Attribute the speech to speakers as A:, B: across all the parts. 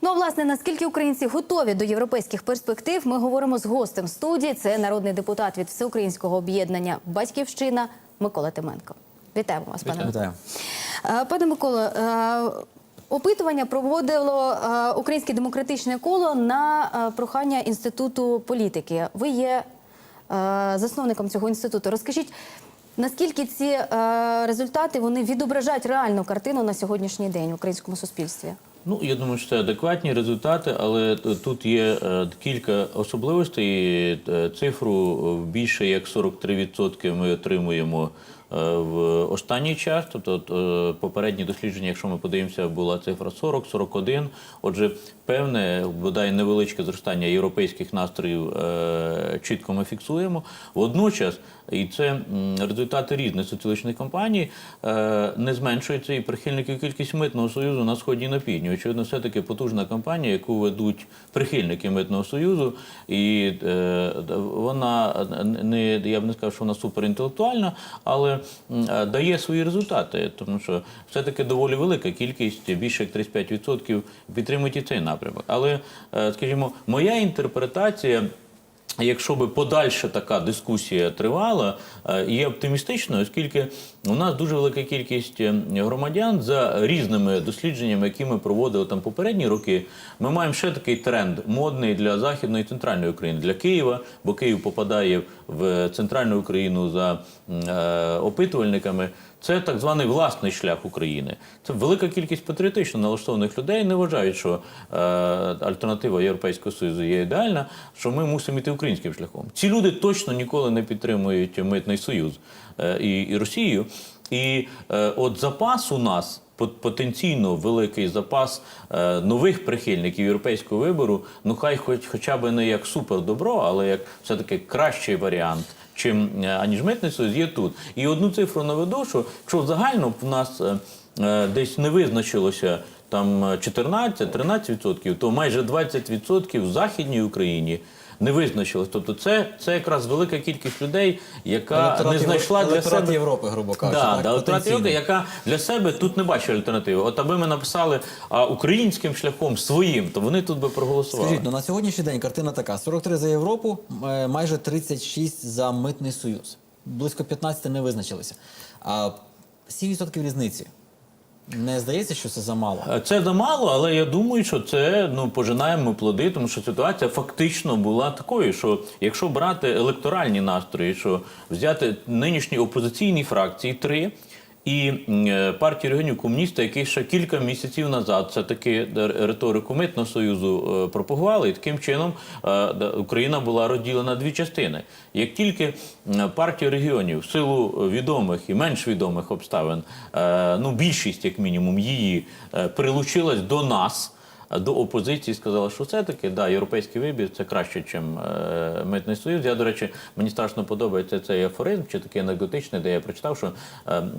A: Ну, а власне, наскільки українці готові до європейських перспектив, ми говоримо з гостем студії. Це народний депутат від Всеукраїнського об'єднання Батьківщина Микола Тименко. Вітаємо вас, пане.
B: Вітаю.
A: Пане Миколо, е, опитування проводило Українське демократичне коло на прохання інституту політики. Ви є засновником цього інституту. Розкажіть, наскільки ці е, результати вони відображають реальну картину на сьогоднішній день в українському суспільстві?
C: Ну, я думаю, що це адекватні результати, але тут є е, кілька особливостей. Е, Цифру е, більше як 43% ми отримуємо е, в останній час. Тобто е, попередні дослідження, якщо ми подивимося, була цифра 40-41. Отже, певне, бодай невеличке зростання європейських настроїв е, чітко ми фіксуємо. Водночас, і це результати різних соціологічних кампаній, е, не зменшується і прихильники кількість митного союзу на сході і на півдні. Очевидно, все таки потужна кампанія, яку ведуть прихильники митного союзу, і е, вона не я б не сказав, що вона суперінтелектуальна, але е, дає свої результати, тому що все таки доволі велика кількість, більше як 35% підтримують і цей напрямок. Але, е, скажімо, моя інтерпретація. Якщо би подальша така дискусія тривала, е, є оптимістичною, оскільки у нас дуже велика кількість е, громадян за різними дослідженнями, які ми проводили там попередні роки, ми маємо ще такий тренд модний для західної і центральної України, для Києва, бо Київ попадає в центральну Україну за е, опитувальниками. Це так званий власний шлях України. Це велика кількість патріотично налаштованих людей не вважають, що е, альтернатива Європейського Союзу є ідеальна, що ми мусимо йти українським шляхом. Ці люди точно ніколи не підтримують митний союз е, і, і Росію. І е, от запас у нас. пот- Потенційно великий запас е, нових прихильників європейського вибору, ну хай хоч хоча б не як супердобро, але як все-таки кращий варіант чим е, аніж митний союз, є тут. І одну цифру наведу, що якщо загально в нас е, е, десь не визначилося там е, 14-13%, то майже 20% в Західній Україні не визначилось. Тобто це, це якраз велика кількість людей, яка
B: Електорат
C: не знайшла для себе
B: Європи, грубо кажучи,
C: Да,
B: так,
C: да, електорат. Європи, яка для себе тут не бачить альтернативи. От аби ми написали а, українським шляхом своїм, то вони тут би проголосували.
B: Скажіть, ну на сьогоднішній день картина така: 43 за Європу, е, майже 36 за митний союз. Близько 15 не визначилися. А 7% різниці. Не здається, що це замало.
C: Це замало, але я думаю, що це ну пожинаємо плоди, тому що ситуація фактично була такою, що якщо брати електоральні настрої, що взяти нинішні опозиційні фракції три. І партія регіонів комуніста, які ще кілька місяців назад це таки риторику митного союзу е, пропагували, і таким чином е, Україна була розділена на дві частини. Як тільки партія регіонів в силу відомих і менш відомих обставин, е, ну більшість, як мінімум, її е, прилучилась до нас. Е, До опозиції сказала, що все таки да, європейський вибір це краще, ніж е, митний союз. Я, до речі, мені страшно подобається цей афоризм, чи такий анекдотичний, де я прочитав, що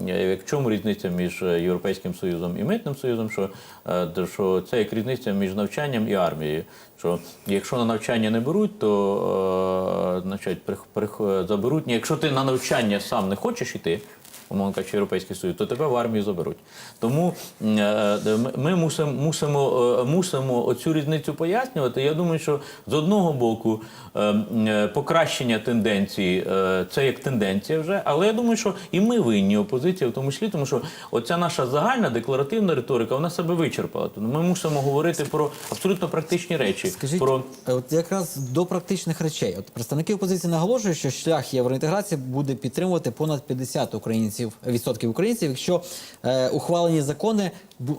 C: е, в чому різниця між Європейським Союзом і митним союзом, що, е, що це як різниця між навчанням і армією. Що якщо на навчання не беруть, то е, значить, прих- прих- заберуть. Ні, Якщо ти на навчання сам не хочеш йти, умовно кажучи, Європейський Союз, то тебе в армію заберуть. Тому е, ми- ми мусимо, мусимо, е, мусимо оцю різницю пояснювати. Я думаю, що з одного боку е, е, покращення тенденції е, це як тенденція вже, але я думаю, що і ми винні опозиція, в тому числі, тому що оця наша загальна декларативна риторика вона себе вичерпала. Тому ми мусимо говорити про абсолютно практичні речі.
B: Скажіть,
C: про
B: е, от якраз до практичних речей. От представники опозиції наголошують, що шлях євроінтеграції буде підтримувати понад 50 українців відсотків українців, якщо е, ухвалені закони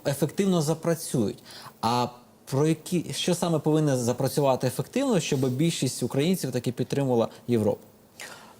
B: ефективно запрацюють. А про які що саме повинно запрацювати ефективно, щоб більшість українців таки підтримувала Європу?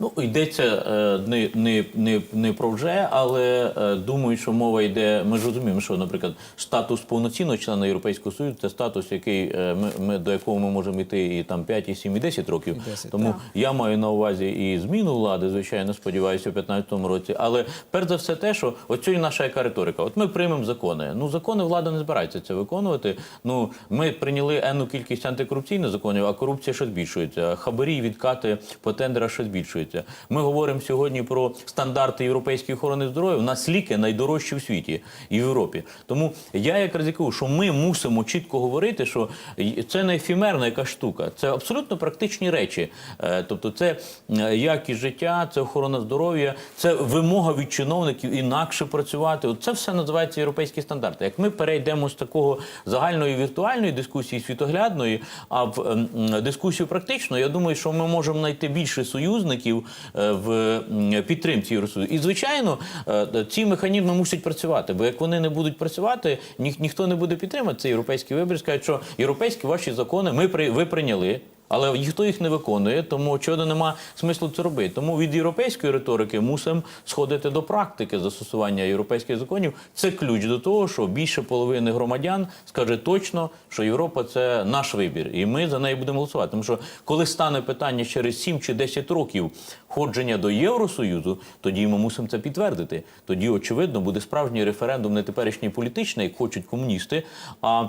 C: Ну, йдеться е, не, не, не, не про вже, але е, думаю, що мова йде. Ми ж розуміємо, що, наприклад, статус повноцінного члена Європейського Союзу це статус, який е, ми, ми до якого ми можемо йти і там 5, і 7, і 10 років.
B: І 10,
C: Тому
B: так.
C: я маю на увазі і зміну влади, звичайно, сподіваюся, у 2015 році. Але перш за все, те, що оцю і наша яка риторика. От ми приймемо закони. Ну, закони влада не збирається це виконувати. Ну, ми прийняли енну кількість антикорупційних законів, а корупція ще збільшується. Хабарі відкати по тендерах ще збільшуються. Знаходиться. Ми говоримо сьогодні про стандарти європейської охорони здоров'я. У нас ліки найдорожчі в світі і в Європі. Тому я якраз і кажу, що ми мусимо чітко говорити, що це не ефемерна яка штука, це абсолютно практичні речі. Е, Тобто, це е, якість життя, це охорона здоров'я, це вимога від чиновників інакше працювати. От це все називається європейські стандарти. Як ми перейдемо з такого загальної віртуальної дискусії, світоглядної, а в ем, дискусію практичну, я думаю, що ми можемо знайти більше союзників е, в підтримці Євросоюзу. І звичайно, е, ці механізми мусять працювати, бо як вони не будуть працювати, ні, ніхто не буде підтримати цей європейський вибір. Скажуть, що європейські ваші закони ми ви прийняли. Але ніхто їх не виконує, тому очевидно нема смислу це робити. Тому від європейської риторики мусимо сходити до практики застосування європейських законів. Це ключ до того, що більше половини громадян скаже точно, що Європа це наш вибір, і ми за неї будемо голосувати. Тому що коли стане питання через 7 чи 10 років входження до Євросоюзу, тоді ми мусимо це підтвердити. Тоді, очевидно, буде справжній референдум не теперішній політичний, як хочуть комуністи. а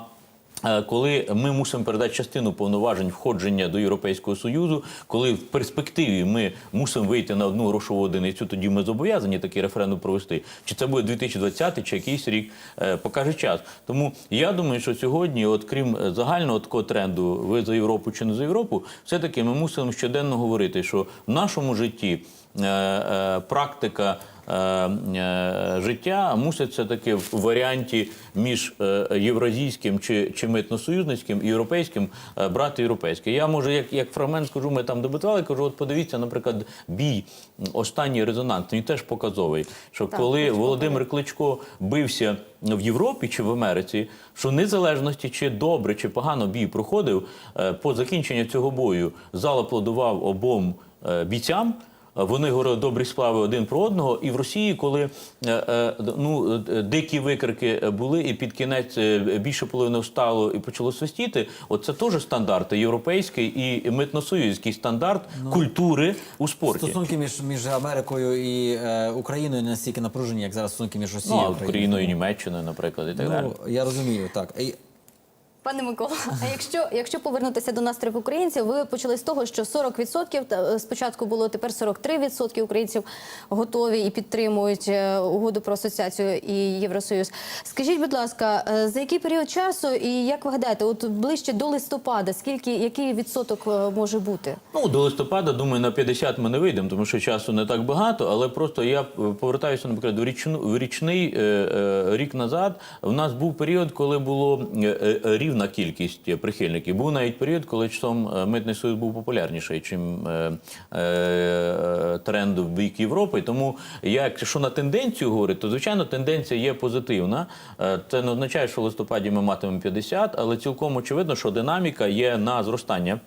C: Коли ми мусимо передати частину повноважень входження до Європейського Союзу, коли в перспективі ми мусимо вийти на одну грошову одиницю, тоді ми зобов'язані такий референдум провести. Чи це буде 2020, чи якийсь рік, е, покаже час. Тому я думаю, що сьогодні, от крім е, загального такого тренду, ви за Європу чи не за Європу, все-таки ми мусимо щоденно говорити, що в нашому житті е, е, практика. Е, е, Життя мусить все таки в варіанті між е, євразійським чи, чи митносоюзницьким і європейським брати європейське. Я може, як, як фрагмент скажу, ми там дебатували, кажу, от подивіться, наприклад, бій останній резонансний, він теж показовий. Що
A: Так,
C: коли Володимир Кличко бився в Європі чи в Америці, що незалежності чи добре, чи погано бій проходив, по закінченню цього бою зал аплодував обом бійцям. Вони говорили добрі справи один про одного. І в Росії, коли е, е, ну, е, дикі викрики були, і під кінець більше половини встало і почало свистіти, от це теж стандарти європейський і митносоюзький стандарт культури у спорті.
B: Стосунки між, між Америкою і е, Україною не настільки напружені, як зараз стосунки між
C: Ну,
B: Росією
C: а
B: Україною.
C: Україною, і Німеччиною, наприклад, і так далі.
B: Ну, я розумію, так.
A: Пане Микола, а якщо, якщо повернутися до настроїв українців, ви почали з того, що 40% е, спочатку було тепер 43% українців готові і підтримують е, угоду про асоціацію і Євросоюз. Скажіть, будь ласка, е, за який період часу і як ви гадаєте, от ближче до листопада, скільки який відсоток може бути?
C: Ну, до листопада, думаю, на 50 ми не вийдемо, тому що часу не так багато. Але просто я повертаюся, наприклад, в, річну, в річний рік назад. В нас був період, коли було е, рівна кількість прихильників. Був навіть період, коли часом е, митний союз був популярніший, чим е, е, тренд в бік Європи. Тому я, якщо на тенденцію говорити, то звичайно тенденція є позитивна. Е, Це не означає, що в листопаді ми матимемо 50, але цілком очевидно, що динаміка є на зростання.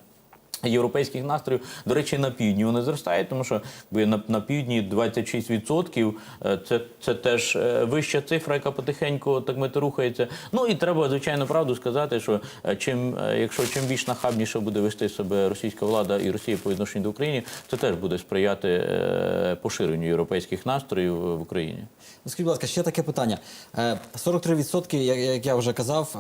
C: Європейських настроїв, до речі, на півдні вони зростають, тому що на, на півдні 26% е, це, це теж е, вища цифра, яка потихеньку так мити рухається. Ну і треба, звичайно, правду сказати, що е, чим, якщо чим більш нахабніше буде вести себе російська влада і Росія по відношенню до України, це теж буде сприяти поширенню європейських настроїв в Україні.
B: Скажіть, будь ласка, ще таке питання. Е, 43%, як, я вже казав,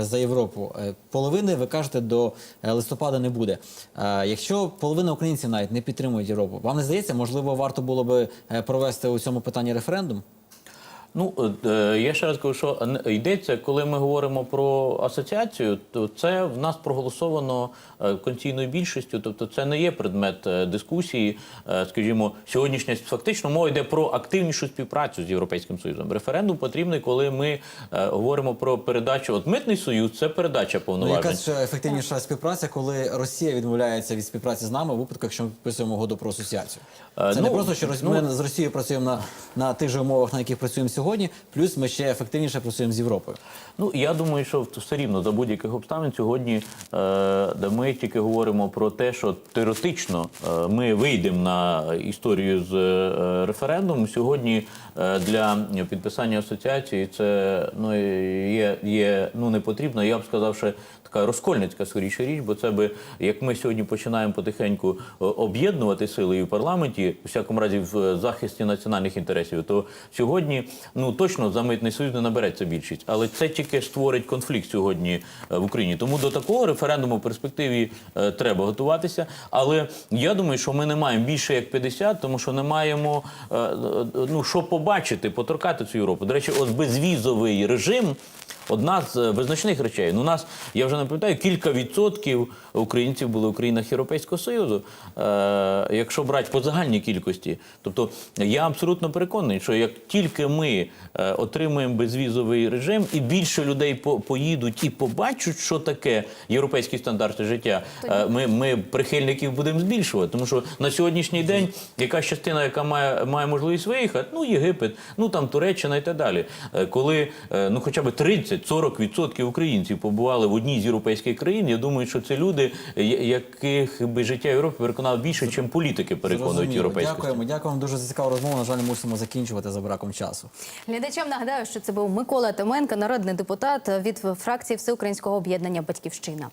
B: за Європу. Половини, ви кажете, до листопада не буде. Е, Якщо половина українців навіть не підтримують Європу, вам не здається, можливо, варто було би е, провести у цьому питанні референдум?
C: Ну е, я ще раз кажу, що не- йдеться, коли ми говоримо про асоціацію, то це в нас проголосовано е, конституційною більшістю. Тобто, це не є предмет е, дискусії. Е, Скажімо, сьогоднішня фактично мова йде про активнішу співпрацю з європейським союзом. Референдум потрібний, коли ми е, говоримо про передачу. От митний союз це передача
B: Ну,
C: повноважень.
B: яка ж ефективніша співпраця, коли Росія відмовляється від співпраці з нами у випадку, якщо ми підписуємо угоду про асоціацію?
C: Е,
B: Це не
C: ну,
B: просто, що Рос-
C: ну-
B: з Росією працюємо на, на тих же умовах, на яких працюємо сьогодні, плюс ми ще ефективніше працюємо з Європою.
C: Ну я думаю, що все рівно за будь-яких обставин сьогодні е, ми тільки говоримо про те, що теоретично е, ми вийдемо на історію з е, референдумом. Сьогодні е, для підписання асоціації це ну є, є ну не потрібно. Я б сказав, що така розкольницька скоріше річ, бо це би як ми сьогодні починаємо потихеньку е, об'єднувати сили і в парламенті, у всякому разі в захисті національних інтересів, то сьогодні ну точно за митний союз не набереться більшість. Але це тільки створить конфлікт сьогодні е, в Україні. Тому до такого референдуму в перспективі е, треба готуватися. Але я думаю, що ми не маємо більше як 50, тому що не маємо е, ну що побачити, поторкати цю Європу. До речі, от безвізовий режим. Одна з е, визначних речей. Ну, у нас, я вже не пам'ятаю, кілька відсотків українців були в країнах Європейського Союзу. Е, якщо брати по загальній кількості. Тобто я абсолютно переконаний, що як тільки ми е, отримаємо безвізовий режим і більше людей по- поїдуть і побачать, що таке європейські стандарти життя, е, ми, ми прихильників будемо збільшувати. Тому що на сьогоднішній день якась частина, яка має, має можливість виїхати, ну Єгипет, ну там Туреччина і так далі. Е, Коли е, ну хоча б 30-40% українців побували в одній з європейських країн, я думаю, що це люди, яких би життя Європи переконало більше, ніж політики переконують європейські.
B: Дякуємо, дякуємо дуже за цікаву розмову. На жаль, мусимо закінчувати за браком часу.
A: Глядачам нагадаю, що це був Микола Томенко, народний депутат від фракції Всеукраїнського об'єднання Батьківщина.